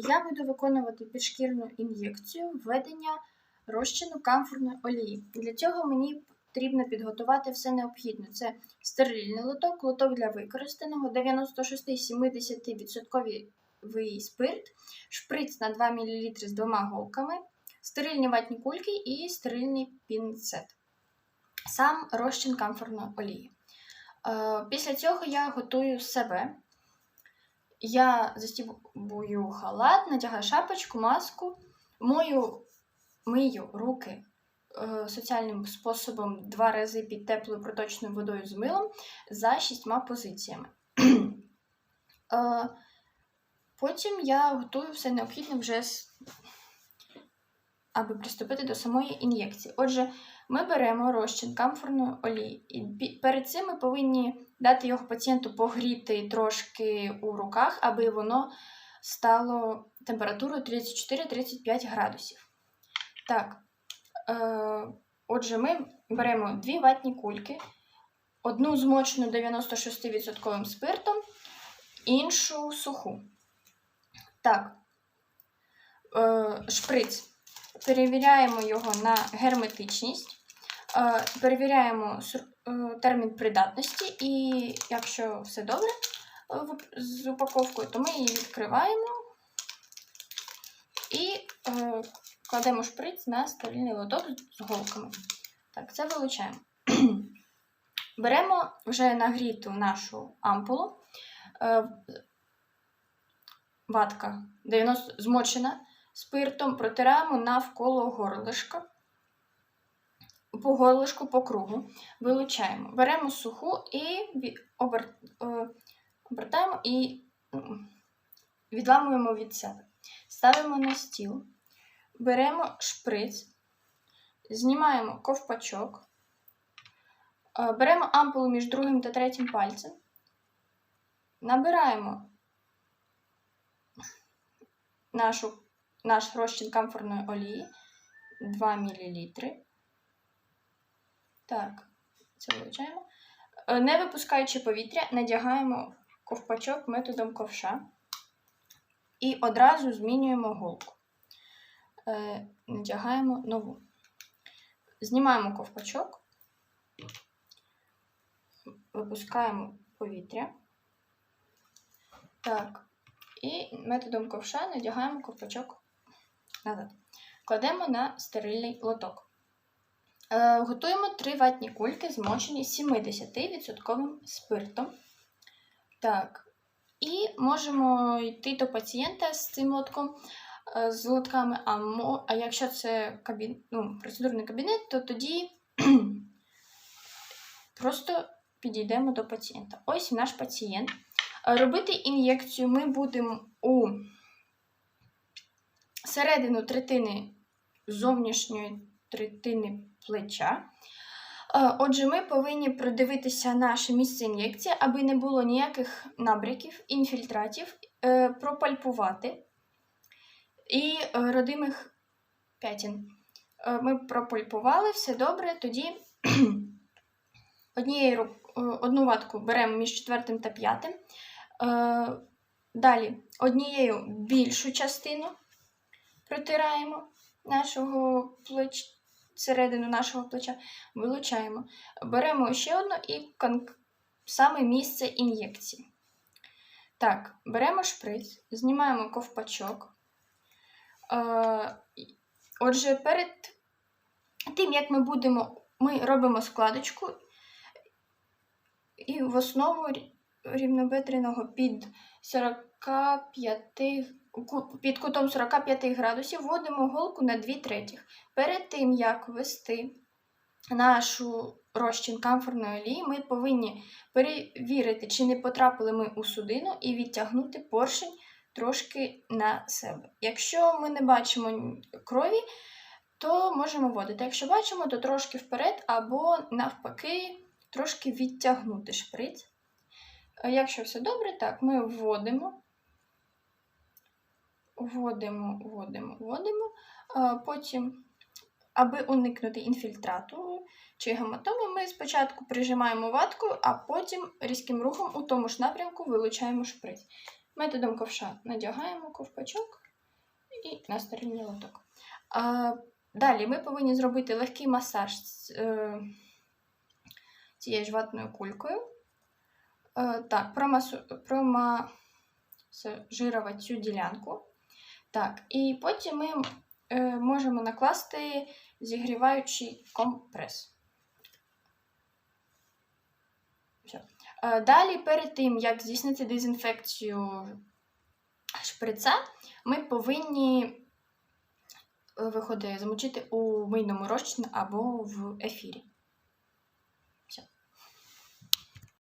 Я буду виконувати підшкірну ін'єкцію введення розчину камфорної олії. Для цього мені потрібно підготувати все необхідне. Це стерильний лоток, лоток для використаного, 96-70% спирт, шприц на 2 мл з двома голками, стерильні ватні кульки і стерильний пінцет. Сам розчин камфорної олії. Е, Після цього я готую себе. Я застібую халат, надягаю шапочку, маску, мою, мию руки е, соціальним способом два рази під теплою проточною водою з милом за шістьма позиціями. Е, Потім я готую все необхідне вже, аби приступити до самої ін'єкції. Отже, ми беремо розчин камфорної олії, і перед цим ми повинні дати його пацієнту погріти трошки у руках, аби воно стало температурою 34-35 градусів. Так, е, отже, ми беремо дві ватні кульки, одну змочену 96% спиртом, іншу суху. Так, е, шприц. Перевіряємо його на герметичність. Е, Перевіряємо е, термін придатності, і якщо все добре е, з упаковкою, то ми її відкриваємо і кладемо шприц на стерильний лоток з голками. Так, це вилучаємо. Беремо вже нагріту нашу ампулу. Ватка 90 змочена спиртом, протираємо навколо горлишка по горлишку по кругу, вилучаємо. Беремо суху і е, обертаємо і відламуємо від себе. Ставимо на стіл, беремо шприц, знімаємо ковпачок, е, беремо ампулу між другим та третім пальцем, набираємо нашу, наш розчин камфорної олії 2 мл. Так, це вилучаємо. Е, Не випускаючи повітря, надягаємо ковпачок методом ковша і одразу змінюємо голку. Е, Надягаємо нову. Знімаємо ковпачок, випускаємо повітря. Так, і методом ковша надягаємо ковпачок назад. Кладемо на стерильний лоток. Е, Готуємо три ватні кульки, змочені 70% спиртом. Так. І можемо йти до пацієнта з цим лотком, е, з лотками. А, а якщо це кабін... ну, процедурний кабінет, то тоді просто підійдемо до пацієнта. Ось наш пацієнт. Е, Робити ін'єкцію ми будемо у середину третини зовнішньої третини плеча. Е, Отже, ми повинні продивитися наше місце ін'єкції, аби не було ніяких набряків, інфільтратів, е, пропальпувати і е, родимих п'ятін. Ми пропальпували, все добре. Тоді однією одну ватку беремо між четвертим та п'ятим. Далі однією більшу частину протираємо нашого плеч... середину нашого плеча, вилучаємо. Беремо ще одну і кон... саме місце ін'єкції. Так, беремо шприц, знімаємо ковпачок. Е, Отже, перед тим, як ми будемо, ми робимо складочку і в основу рі- рівнобедреного під 45, ку- під кутом 45 градусів вводимо голку на 2 третіх. Перед тим, як ввести нашу розчин камфорної олії, ми повинні перевірити, чи не потрапили ми у судину і відтягнути поршень трошки на себе. Якщо ми не бачимо крові, то можемо вводити. Якщо бачимо, то трошки вперед або навпаки трошки відтягнути шприц. Якщо все добре, так, ми вводимо, вводимо, вводимо, вводимо. Е, Потім, аби уникнути інфільтрату чи гематоми, ми спочатку прижимаємо ватку, а потім різким рухом у тому ж напрямку вилучаємо шприц. Методом ковша надягаємо ковпачок і на стерильний лоток. Далі ми повинні зробити легкий масаж е, цією ж ватною кулькою. Е, так, промасу, промасажирувати цю ділянку. Так, і потім ми е, можемо накласти зігріваючий компрес. Все. Е, Далі, перед тим, як здійснити дезінфекцію шприца, ми повинні е, виходить замочити у мийному розчині або в ефірі.